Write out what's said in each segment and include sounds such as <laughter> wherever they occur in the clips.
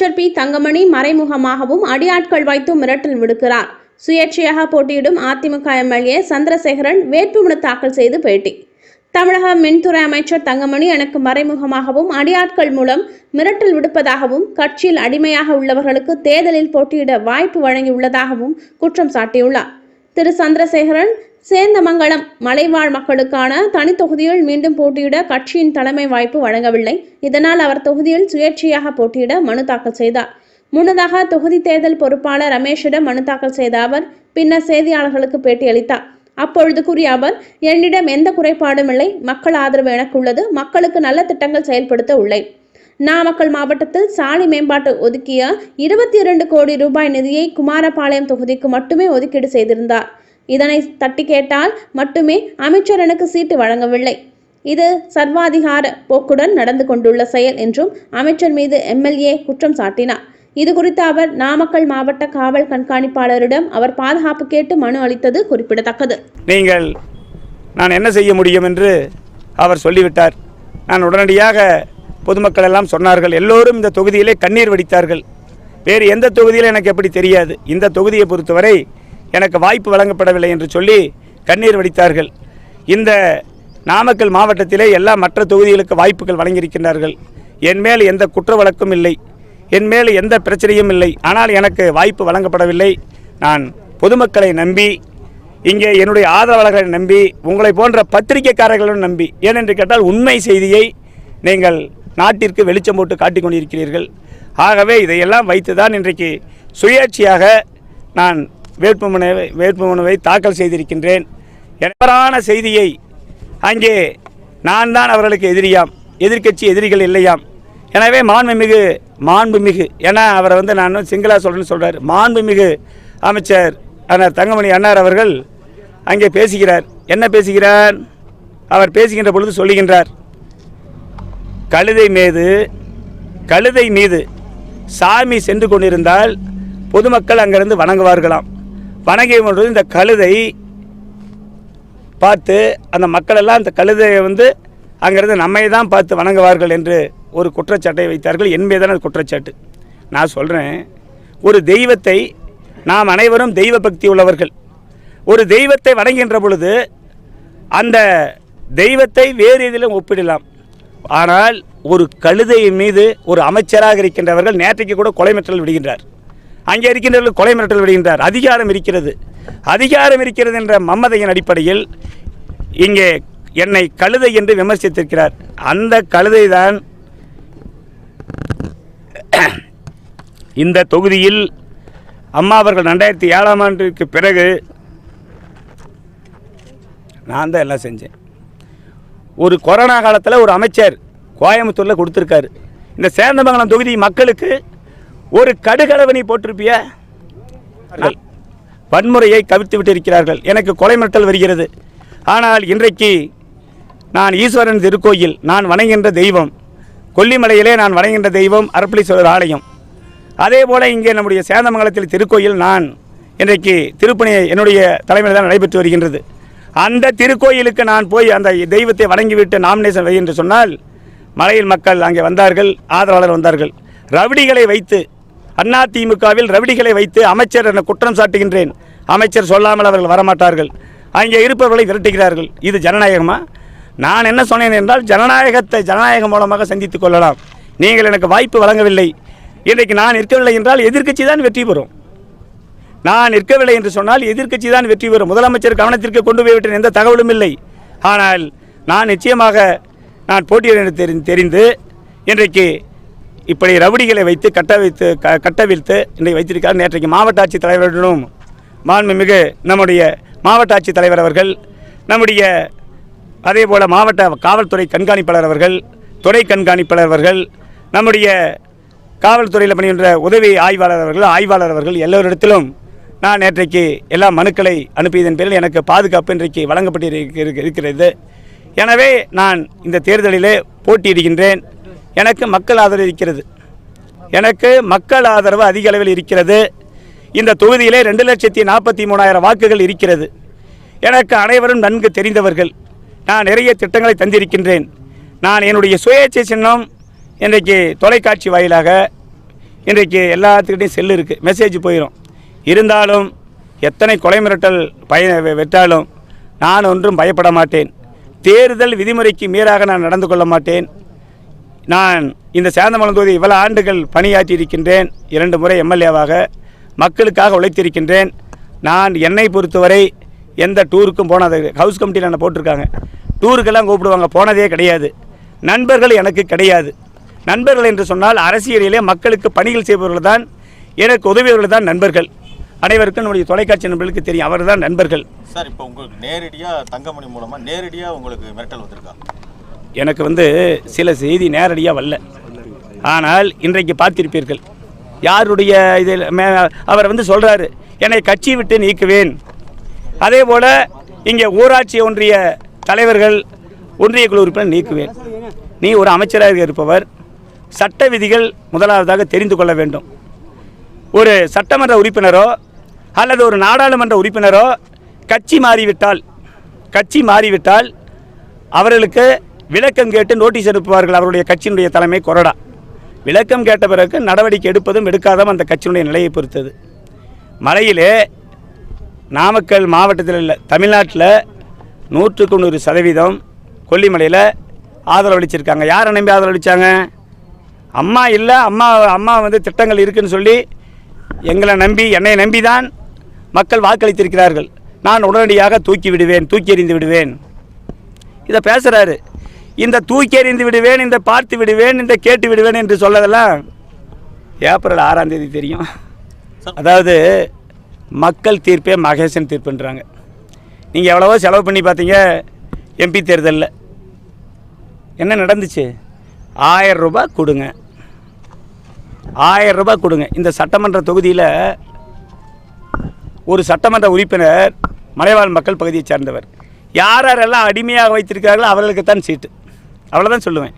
அமைச்சர் பி. தங்கமணி மறைமுகமாகவும் அடியாட்கள் வைத்து மிரட்டல் விடுக்கிறார். சுயேட்சையாக போட்டியிடும் அதிமுக எம்எல்ஏ சந்திரசேகரன் வேட்புமனு தாக்கல் செய்து பேட்டி. தமிழக மின்துறை அமைச்சர் தங்கமணி எனக்கு மறைமுகமாகவும் அடியாட்கள் மூலம் மிரட்டல் விடுப்பதாகவும் கட்சியில் அடிமையாக உள்ளவர்களுக்கு தேர்தலில் போட்டியிட வாய்ப்பு வழங்கியுள்ளதாகவும் குற்றம் சாட்டியுள்ளார். திரு. சந்திரசேகரன் சேந்தமங்கலம் மலைவாழ் மக்களுக்கான தனி தொகுதியில் மீண்டும் போட்டியிட கட்சியின் தலைமை வாய்ப்பு வழங்கவில்லை. இதனால் அவர் தொகுதியில் சுயேட்சையாக போட்டியிட மனு தாக்கல் செய்தார். முன்னதாக தொகுதி தேர்தல் பொறுப்பாளர் ரமேஷிடம் மனு தாக்கல் செய்த அவர் பின்னர் செய்தியாளர்களுக்கு பேட்டியளித்தார். அப்பொழுது கூறிய அவர் என்னிடம் எந்த குறைபாடும் இல்லை. மக்கள் ஆதரவு எனக்கு உள்ளது மக்களுக்கு நல்ல திட்டங்கள் செயல்படுத்த உள்ளேன். நாமக்கல் மாவட்டத்தில் சாலை மேம்பாட்டு ஒதுக்கிய இருபத்தி இரண்டு கோடி ரூபாய் நிதியை குமாரபாளையம் தொகுதிக்கு மட்டுமே ஒதுக்கீடு செய்திருந்தார். இதனை தட்டி கேட்டால் மட்டுமே அமைச்சர் எனக்கு சீட்டு வழங்கவில்லை. இது சர்வாதிகார போக்குடன் நடந்து கொண்டுள்ள செயல் என்றும் அமைச்சர் மீது எம்எல்ஏ குற்றம் சாட்டினார். இது குறித்து அவர் நாமக்கல் மாவட்ட காவல் கண்காணிப்பாளரிடம் அவர் பாதுகாப்பு கேட்டு மனு அளித்தது குறிப்பிடத்தக்கது. நீங்கள் நான் என்ன செய்ய முடியும் என்று அவர் சொல்லிவிட்டார். நான் உடனடியாக பொதுமக்கள் எல்லாம் சொன்னார்கள். எல்லோரும் இந்த தொகுதியிலே கண்ணீர் வடித்தார்கள். வேறு எந்த தொகுதியில் எனக்கு எப்படி தெரியாது. இந்த தொகுதியை பொறுத்தவரை எனக்கு வாய்ப்பு வழங்கப்படவில்லை என்று சொல்லி கண்ணீர் வடித்தார்கள். இந்த நாமக்கல் மாவட்டத்திலே எல்லா மற்ற தொகுதிகளுக்கு வாய்ப்புகள் வழங்கியிருக்கின்றார்கள். என் மேல் எந்த குற்ற வழக்கும் இல்லை. என் மேல் எந்த பிரச்சனையும் இல்லை. ஆனால் எனக்கு வாய்ப்பு வழங்கப்படவில்லை. நான் பொதுமக்களை நம்பி இங்கே என்னுடைய ஆதரவாளர்களை நம்பி உங்களை போன்ற பத்திரிகைக்காரர்களும் நம்பி ஏனென்று கேட்டால் உண்மை செய்தியை நீங்கள் நாட்டிற்கு வெளிச்சம் போட்டு காட்டிக் கொண்டிருக்கிறீர்கள். ஆகவே இதையெல்லாம் வைத்து தான் இன்றைக்கு சுயேட்சையாக நான் வேட்புமனை வேட்புமனுவை தாக்கல் செய்திருக்கின்றேன். எனவரான செய்தியை அங்கே நான் தான் அவர்களுக்கு எதிரியாம். எதிர்க்கட்சி எதிரிகள் இல்லையாம். எனவே மாண்புமிகு மாண்புமிகு ஏன்னா அவரை வந்து நான் சிங்களா சொல்கிறேன்னு சொல்கிறார் மாண்புமிகு அமைச்சர் அண்ணர் தங்கமணி அண்ணார் அவர்கள் அங்கே பேசுகிறார். என்ன பேசுகிறார்? அவர் பேசுகின்ற பொழுது சொல்லுகின்றார். கழுதை மீது கழுதை மீது சாமி சென்று கொண்டிருந்தால் பொதுமக்கள் அங்கிருந்து வணங்குவார்களாம். வணங்கிய பொழுது இந்த கழுதை பார்த்து அந்த மக்களெல்லாம் அந்த கழுதையை வந்து அங்கிருந்து நம்மை தான் பார்த்து வணங்குவார்கள் என்று ஒரு குற்றச்சாட்டை வைத்தார்கள். என் மீதான அது குற்றச்சாட்டு. நான் சொல்கிறேன் ஒரு தெய்வத்தை நாம் அனைவரும் தெய்வ பக்தி உள்ளவர்கள். ஒரு தெய்வத்தை வணங்குகின்ற பொழுது அந்த தெய்வத்தை வேறு இதிலும் ஒப்பிடலாம். ஆனால் ஒரு கழுதையின் மீது ஒரு அமைச்சராக இருக்கின்றவர்கள் நேற்றைக்கு கூட கொலை மிரட்டல் விடுகின்றார். அங்கே இருக்கின்றவர்கள் கொலை மிரட்டல் விடுகின்றார். அதிகாரம் இருக்கிறது. அதிகாரம் இருக்கிறது என்ற மம்மதையின் அடிப்படையில் இங்கே என்னை கழுதை என்று விமர்சித்திருக்கிறார். அந்த கழுதை தான் <clears throat> இந்த தொகுதியில் அம்மா அவர்கள் ரெண்டாயிரத்தி ஏழாம் ஆண்டுக்கு பிறகு நான் தான் எல்லாம் செஞ்சேன். ஒரு கொரோனா காலத்தில் ஒரு அமைச்சர் கோயம்புத்தூரில் கொடுத்துருக்காரு. இந்த சேந்தமங்கலம் தொகுதி மக்களுக்கு ஒரு கடுகளவணி போட்டிருப்பிய? வன்முறையை கவிழ்த்து விட்டிருக்கிறார்கள் எனக்கு கொலை மிரட்டல் வருகிறது. ஆனால் இன்றைக்கு நான் ஈஸ்வரன் திருக்கோயில் நான் வணங்குகின்ற தெய்வம் கொல்லிமலையிலே நான் வணங்குகின்ற தெய்வம் அரப்பளீஸ்வரர் ஆலயம். அதே போல் இங்கே நம்முடைய சேந்தமங்கலத்தில் திருக்கோயில் நான் இன்றைக்கு திருப்பணி என்னுடைய தலைமையில் தான் நடைபெற்று வருகின்றது. அந்த திருக்கோயிலுக்கு நான் போய் அந்த தெய்வத்தை வணங்கிவிட்டு நாமினேஷன் வை என்று சொன்னால் மலையில் மக்கள் அங்கே வந்தார்கள் ஆதரவாளர் வந்தார்கள். ரவுடிகளை வைத்து அண்ணா திமுகவில் ரவுடிகளை வைத்து அமைச்சர் என குற்றம் சாட்டுகின்றேன். அமைச்சர் சொல்லாமல் அவர்கள் வரமாட்டார்கள். அங்கே இருப்பவர்களை விரட்டுகிறார்கள். இது ஜனநாயகமா? நான் என்ன சொன்னேன் என்றால் ஜனநாயகத்தை ஜனநாயகம் மூலமாக சந்தித்துக் கொள்ளலாம். நீங்கள் எனக்கு வாய்ப்பு வழங்கவில்லை. இன்றைக்கு நான் இருக்கவில்லை என்றால் எதிர்க்கட்சி தான் வெற்றி பெறும். நான் இருக்கவில்லை என்று சொன்னால் எதிர்க்கட்சி தான் வெற்றி பெறும். முதலமைச்சர் கவனத்திற்கு கொண்டு போய்விட்டேன் எந்த தகவலும் இல்லை. ஆனால் நான் நிச்சயமாக நான் போட்டியிட தெரிந்து இன்றைக்கு இப்படி ரவுடிகளை வைத்து கட்ட வைத்து க கட்டவிழ்த்து இன்றைக்கு வைத்திருக்கார் நேற்றைக்கு மாவட்ட ஆட்சித் தலைவருடனும் மாண்புமிகு நம்முடைய மாவட்ட ஆட்சித் தலைவர் அவர்கள் நம்முடைய அதே போல் மாவட்ட காவல்துறை கண்காணிப்பாளர் அவர்கள் துறை கண்காணிப்பாளர் அவர்கள் நம்முடைய காவல்துறையில் பணிகின்ற உதவி ஆய்வாளர் அவர்கள் ஆய்வாளர் அவர்கள் எல்லோரிடத்திலும் நான் நேற்றைக்கு எல்லா மனுக்களை அனுப்பியதன் பேரில் எனக்கு பாதுகாப்பு இன்றைக்கு வழங்கப்பட்டு இருக்கிறது. எனவே நான் இந்த தேர்தலிலே போட்டியிடுகின்றேன். எனக்கு மக்கள் ஆதரவு இருக்கிறது. எனக்கு மக்கள் ஆதரவு அதிக அளவில் இருக்கிறது. இந்த தொகுதியிலே ரெண்டு லட்சத்தி நாற்பத்தி மூணாயிரம் வாக்குகள் இருக்கிறது. எனக்கு அனைவரும் நன்கு தெரிந்தவர்கள். நான் நிறைய திட்டங்களை தந்திருக்கின்றேன். நான் என்னுடைய சுயேட்சை சின்னம் இன்றைக்கு தொலைக்காட்சி வாயிலாக இன்றைக்கு எல்லாத்துக்கிட்டையும் செல்லு இருக்குது மெசேஜ் போயிடும் இருந்தாலும் எத்தனை கொலை மிரட்டல் பய வெற்றாலும் நான் ஒன்றும் பயப்பட மாட்டேன். தேர்தல் விதிமுறைக்கு மீறாக நான் நடந்து கொள்ள மாட்டேன். நான் இந்த சேந்தமலம் தொகுதி இவ்வளவு ஆண்டுகள் பணியாற்றி இருக்கின்றேன் இரண்டு முறை எம்எல்ஏவாக மக்களுக்காக உழைத்திருக்கின்றேன். நான் என்னை பொறுத்தவரை எந்த டூருக்கும் போனது ஹவுஸ் கமிட்டியில் என்ன போட்டிருக்காங்க. டூருக்கெல்லாம் கூப்பிடுவாங்க. போனதே கிடையாது. நண்பர்கள் எனக்கு கிடையாது. நண்பர்கள் என்று சொன்னால் அரசியலிலே மக்களுக்கு பணிகள் செய்பவர்கள் தான் எனக்கு உதவியவர்கள் தான் நண்பர்கள். அனைவருக்கும் நம்முடைய தொலைக்காட்சி நண்பர்களுக்கு தெரியும். அவர் தான் நண்பர்கள். சார் இப்போ உங்களுக்கு நேரடியாக தங்கமணி மூலமாக நேரடியாக உங்களுக்கு மிரட்டல் வந்திருக்காங்க எனக்கு வந்து சில செய்தி நேரடியாக வரல. ஆனால் இன்றைக்கு பார்த்திருப்பீர்கள். யாருடைய இதில் மே- அவர் வந்து சொல்கிறாரு என்னை கட்சி விட்டு நீக்குவேன். அதே போல் இங்கே ஊராட்சி ஒன்றிய தலைவர்கள் ஒன்றிய குழு உறுப்பினர் நீக்குவேன். நீ ஒரு அமைச்சராக இருப்பவர் சட்ட விதிகள் முதலாவதாக தெரிந்து கொள்ள வேண்டும். ஒரு சட்டமன்ற உறுப்பினரோ அல்லது ஒரு நாடாளுமன்ற உறுப்பினரோ கட்சி மாறிவிட்டால் கட்சி மாறிவிட்டால் அவர்களுக்கு விளக்கம் கேட்டு நோட்டீஸ் அனுப்புவார்கள் அவருடைய கட்சியினுடைய தலைமை கொறடா. விளக்கம் கேட்ட பிறகு நடவடிக்கை எடுப்பதும் எடுக்காததும் அந்த கட்சியினுடைய நிலையை பொறுத்தது. மலையிலே நாமக்கல் மாவட்டத்தில் இல்லை தமிழ்நாட்டில் நூற்றுக்கு நூறு சதவீதம் கொல்லிமலையில் ஆதரவளிச்சிருக்காங்க யாரை நம்பி ஆதரவளித்தாங்க அம்மா இல்லை அம்மா அம்மா வந்து திட்டங்கள் இருக்குன்னு சொல்லி எங்களை நம்பி என்னை நம்பி தான் மக்கள் வாக்களித்திருக்கிறார்கள். நான் உடனடியாக தூக்கி விடுவேன் தூக்கி எறிந்து விடுவேன். இதை பேசுகிறாரு இந்த தூக்கி எறிந்து விடுவேன் இந்த பார்த்து விடுவேன் இந்த கேட்டு விடுவேன் என்று சொல்லதெல்லாம் ஏப்ரல் ஆறாம் தேதி தெரியும். அதாவது மக்கள் தீர்ப்பே மகேசன் தீர்ப்புன்றாங்க. நீங்கள் எவ்வளவோ செலவு பண்ணி பார்த்தீங்க எம்பி தேர்தலில். என்ன நடந்துச்சு? ஆயிரம் ரூபாய் கொடுங்க. ஆயிரம் ரூபாய் கொடுங்க. இந்த சட்டமன்ற தொகுதியில் ஒரு சட்டமன்ற உறுப்பினர் மலைவாழ் மக்கள் பகுதியைச் சேர்ந்தவர். யார் யாரெல்லாம் அடிமையாக வைத்திருக்கிறார்களோ அவர்களுக்குத்தான் சீட்டு. அவ்வளோதான் சொல்லுவேன்.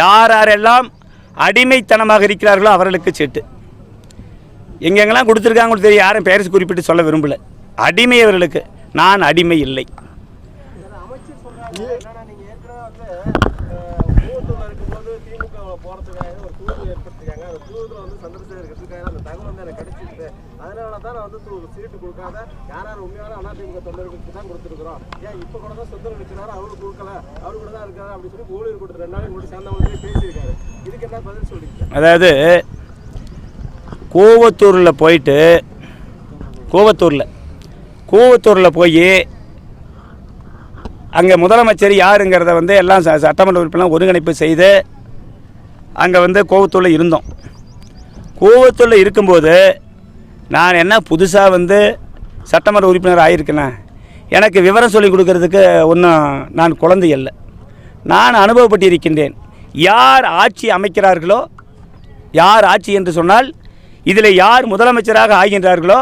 யார் யாரெல்லாம் அடிமைத்தனமாக இருக்கிறார்களோ அவர்களுக்கு சீட்டு. எங்கெங்கெல்லாம் கொடுத்துருக்காங்க தெரியும் யாரும் பேரஸ் குறிப்பிட்டு சொல்ல விரும்பல. அடிமை அவர்களுக்கு. நான் அடிமை இல்லை அமைச்சர் சொல்றாங்க என்னன்னா நீங்க ஏற்கனவே வந்து மூவத்தூர்ல இருக்கும்போது திமுக போறதுக்காக ஒரு குழு ஏற்படுத்திருக்காங்க அந்த வந்து சந்திரசேகர் இருக்கிறதுக்காக அந்த தகவல் வந்து எனக்கு கிடைச்சிருக்கு. அதனால தான் நான் வந்து சீட்டு கொடுக்காத யார் யார் உண்மையான அதிமுக தொண்டர்களுக்கு தான் கொடுத்துருக்குறோம். ஏன் இப்போ கூட தான் சுந்தரம் இருக்கிறாரு அவரு கொடுக்கல அவரு கூட தான் இருக்காரு அப்படின்னு சொல்லி ஊழியர் கொடுத்து ரெண்டு நாளைக்கு முன்னாடி சேர்ந்தவங்க பேசியிருக்காரு. இதுக்கு என்ன பதில் சொல்லிங்க அதாவது கோவத்தூரில் போயிட்டு கோவத்தூரில் கோவத்தூரில் போய் அங்கே முதலமைச்சர் யாருங்கிறத வந்து எல்லாம் சட்டமன்ற உறுப்பினர் ஒருங்கிணைப்பு செய்து அங்கே வந்து கோவத்தூரில் இருந்தோம். கோவத்தில் இருக்கும்போது நான் என்ன புதுசாக வந்து சட்டமன்ற உறுப்பினர் ஆகியிருக்கேனே எனக்கு விவரம் சொல்லி கொடுக்கறதுக்கு ஒன்றும் நான் குழந்தை அல்ல. நான் அனுபவப்பட்டிருக்கின்றேன். யார் ஆட்சி அமைக்கிறார்களோ யார் ஆட்சி என்று சொன்னால் இதில் யார் முதலமைச்சராக ஆகின்றார்களோ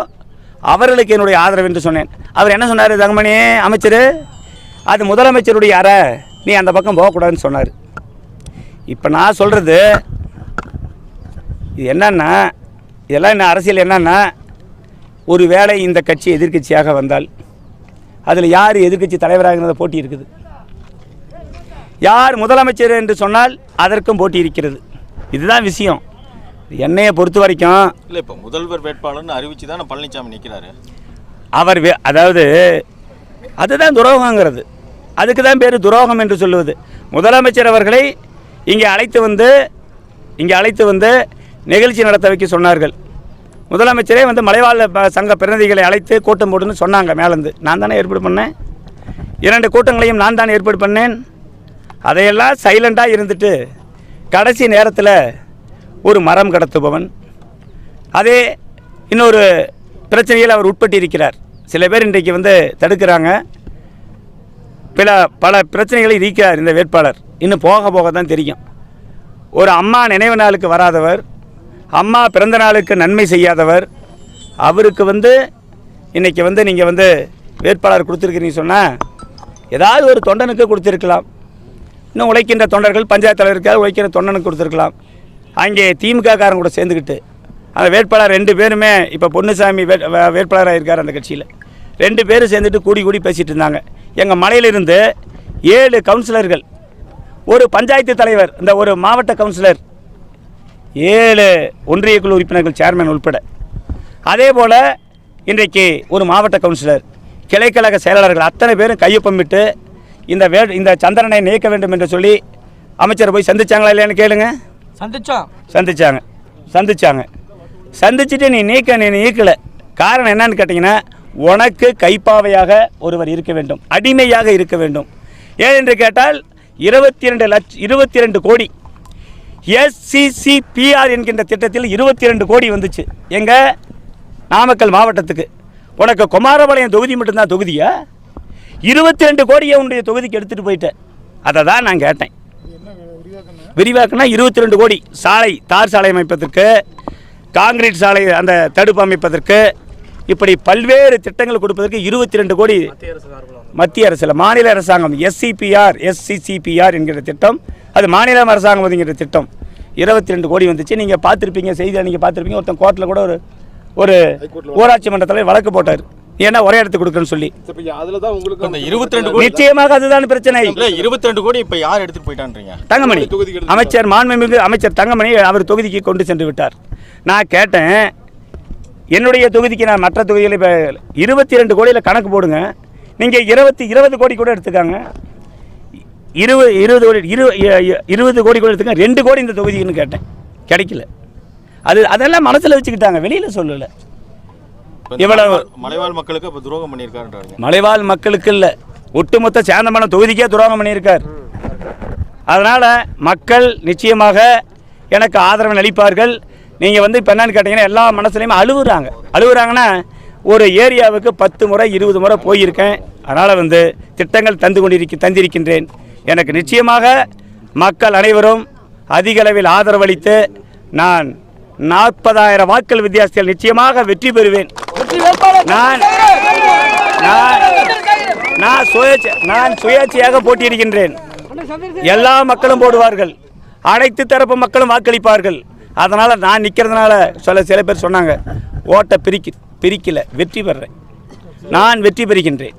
அவர்களுக்கு என்னுடைய ஆதரவு என்று சொன்னேன். அவர் என்ன சொன்னார் தங்கமணி அமைச்சர்? அது முதலமைச்சருடைய அறை. நீ அந்த பக்கம் போகக்கூடாதுன்னு சொன்னார். இப்போ நான் சொல்கிறது இது என்னன்னா இதெல்லாம் என்ன அரசியல் என்னன்னா ஒரு வேளை இந்த கட்சி எதிர்க்கட்சியாக வந்தால் அதில் யார் எதிர்க்கட்சி தலைவராகிறத போட்டி இருக்குது. யார் முதலமைச்சர் என்று சொன்னால் அதற்கும் போட்டி இருக்கிறது. இதுதான் விஷயம். என்னையை பொறுத்த வரைக்கும் இல்லை இப்போ முதல்வர் வேட்பாளர்னு அறிவிச்சு தானே பழனிசாமி நிற்கிறாரு அவர் வே- அதாவது அதுதான் துரோகங்கிறது. அதுக்கு தான் பேர் துரோகம் என்று சொல்லுவது. முதலமைச்சர் அவர்களை இங்கே அழைத்து வந்து இங்கே அழைத்து வந்து நிகழ்ச்சி நடத்த வைக்க சொன்னார்கள். முதலமைச்சரே வந்து மலைவாழ் சங்க பிரதிநிதிகளை அழைத்து கூட்டம் போடுன்னு சொன்னாங்க மேலேருந்து நான் தானே ஏற்பாடு பண்ணேன். இரண்டு கூட்டங்களையும் நான் தான் ஏற்பாடு பண்ணேன். அதையெல்லாம் சைலண்டாக இருந்துட்டு கடைசி நேரத்தில் ஒரு மரம் கடத்துபவன் அதே இன்னொரு பிரச்சனையில் அவர் உட்பட்டு இருக்கிறார் சில பேர் இன்றைக்கு வந்து தடுக்கிறாங்க. பல பல பிரச்சனைகளை இருக்கிறார் இந்த வேட்பாளர். இன்னும் போக போக தான் தெரியும். ஒரு அம்மா நினைவு நாளுக்கு வராதவர் அம்மா பிறந்த நாளுக்கு நன்மை செய்யாதவர். அவருக்கு வந்து இன்றைக்கி வந்து நீங்கள் வந்து வேட்பாளர் கொடுத்துருக்கிறீங்க சொன்னால் ஏதாவது ஒரு தொண்டனுக்கு கொடுத்துருக்கலாம். இன்னும் உழைக்கின்ற தொண்டர்கள் பஞ்சாயத்து தலைவருக்காக உழைக்கிற தொண்டனுக்கு கொடுத்துருக்கலாம். அங்கே திமுககாரன் கூட சேர்ந்துக்கிட்டு அந்த வேட்பாளர் ரெண்டு பேருமே இப்போ பொன்னுசாமி வே வே- வேட்பாளராக இருக்கார் அந்த கட்சியில். ரெண்டு பேரும் சேர்ந்துட்டு கூடி கூடி பேசிகிட்டு இருந்தாங்க. எங்கள் மலையிலிருந்து ஏழு கவுன்சிலர்கள் ஒரு பஞ்சாயத்து தலைவர் இந்த ஒரு மாவட்ட கவுன்சிலர் ஏழு ஒன்றிய குழு உறுப்பினர்கள் சேர்மன் உட்பட அதே போல் இன்றைக்கு ஒரு மாவட்ட கவுன்சிலர் கிளைக்கழக செயலாளர்கள் அத்தனை பேரும் கையொப்பமிட்டு இந்த வே இந்த சந்திரனை நீக்க வேண்டும் என்று சொல்லி அமைச்சரை போய் சந்திச்சாங்களா இல்லையான்னு கேளுங்க. சந்திச்சோம். சந்திச்சாங்க. சந்திச்சாங்க. சந்திச்சுட்டு நீ நீக்க நீ நீக்கலை. காரணம் என்னன்னு கேட்டிங்கன்னா உனக்கு கைப்பாவையாக ஒருவர் இருக்க வேண்டும். அடிமையாக இருக்க வேண்டும். ஏன் என்று கேட்டால் இருபத்தி ரெண்டு லட்ச இருபத்தி ரெண்டு கோடி எஸ்சிசிபிஆர் என்கின்ற திட்டத்தில் இருபத்தி ரெண்டு கோடி வந்துச்சு. எங்கள் நாமக்கல் மாவட்டத்துக்கு. உனக்கு குமாரபாளையம் தொகுதி மட்டும்தான் தொகுதியா? இருபத்தி ரெண்டு கோடியை உன்னுடைய தொகுதிக்கு எடுத்துகிட்டு போயிட்டேன் அதை தான் நான் கேட்டேன். விரிவாக்கினா இருபத்தி ரெண்டு கோடி. சாலை தார் சாலை அமைப்பதற்கு காங்கிரீட் சாலை அந்த தடுப்பு அமைப்பதற்கு இப்படி பல்வேறு திட்டங்கள் கொடுப்பதற்கு இருபத்தி ரெண்டு கோடி மத்திய அரசில். மாநில அரசாங்கம் எஸ்சிபிஆர் எஸ்சிசிபிஆர் என்கிற திட்டம் அது மாநில அரசாங்கம் என்கிற திட்டம். இருபத்தி ரெண்டு கோடி வந்துச்சு. நீங்கள் பார்த்துருப்பீங்க செய்தியில் நீங்கள் பார்த்துருப்பீங்க. ஒருத்தன் கோர்ட்டில் கூட ஒரு ஒரு ஊராட்சி மன்றத்தில் வழக்கு போட்டார். ஏன்னா ஒரே இடத்துக்கு கொடுக்குறேன்னு சொல்லி. இப்ப அதுல தான் உங்களுக்கு இந்த இருபத்தி ரெண்டு கோடி நிச்சயமாக அதுதான் பிரச்சனை. இல்ல இருபத்தி ரெண்டு கோடி இப்ப யார் எடுத்துட்டு போயிட்டான்றீங்க? தங்கமணி அமைச்சர் மாண்புமிகு அமைச்சர் தங்கமணி அவர் தொகுதிக்கு கொண்டு சென்று விட்டார். நான் கேட்டேன் என்னுடைய தொகுதிக்கு நான் மற்ற தொகுதிகளில் இப்போ இருபத்தி ரெண்டு கோடியில் கணக்கு போடுங்க. நீங்கள் இருபத்தி இருபது கோடி கூட எடுத்துக்காங்க. இருபது இருபது கோடி இரு இருபது கோடி கூட எடுத்துக்க ரெண்டு கோடி இந்த தொகுதிக்குன்னு கேட்டேன். கிடைக்கல. அது அதெல்லாம் மனசில் வச்சுக்கிட்டாங்க. வெளியில் சொல்லலை. இவ்வளவு- மலைவாழ் மக்களுக்கு இப்ப துரோகம் பண்ணியிருக்காருன்றாங்க மலைவாழ் மக்களுக்கு இல்லை. ஒட்டுமொத்த சேந்தமன தொகுதிக்கே துரோகம் பண்ணியிருக்கார். அதனால் மக்கள் நிச்சயமாக எனக்கு ஆதரவு அளிப்பார்கள். நீங்கள் வந்து இப்போ என்னன்னு கேட்டிங்கன்னா எல்லா மனசுலையும் அழுகுறாங்க அழுகுறாங்கன்னா ஒரு ஏரியாவுக்கு பத்து முறை இருபது முறை போயிருக்கேன். அதனால் வந்து திட்டங்கள் தந்து கொண்டிருக்க தந்திருக்கின்றேன். எனக்கு நிச்சயமாக மக்கள் அனைவரும் அதிக அளவில் ஆதரவளித்து நான் நாற்பதாயிரம் வாக்கள் வித்தியாசத்தில் நிச்சயமாக வெற்றி பெறுவேன். நான் நான் நான் சுயேட்சை நான் சுயேட்சையாக போட்டியிடுகின்றேன். எல்லா மக்களும் போடுவார்கள். அனைத்து தரப்பு மக்களும் வாக்களிப்பார்கள். அதனால் நான் நிற்கிறதுனால சொல்ல சில பேர் சொன்னாங்க ஓட்டை பிரிக்க பிரிக்கல வெற்றி பெறுறேன் நான் வெற்றி பெறுகின்றேன்.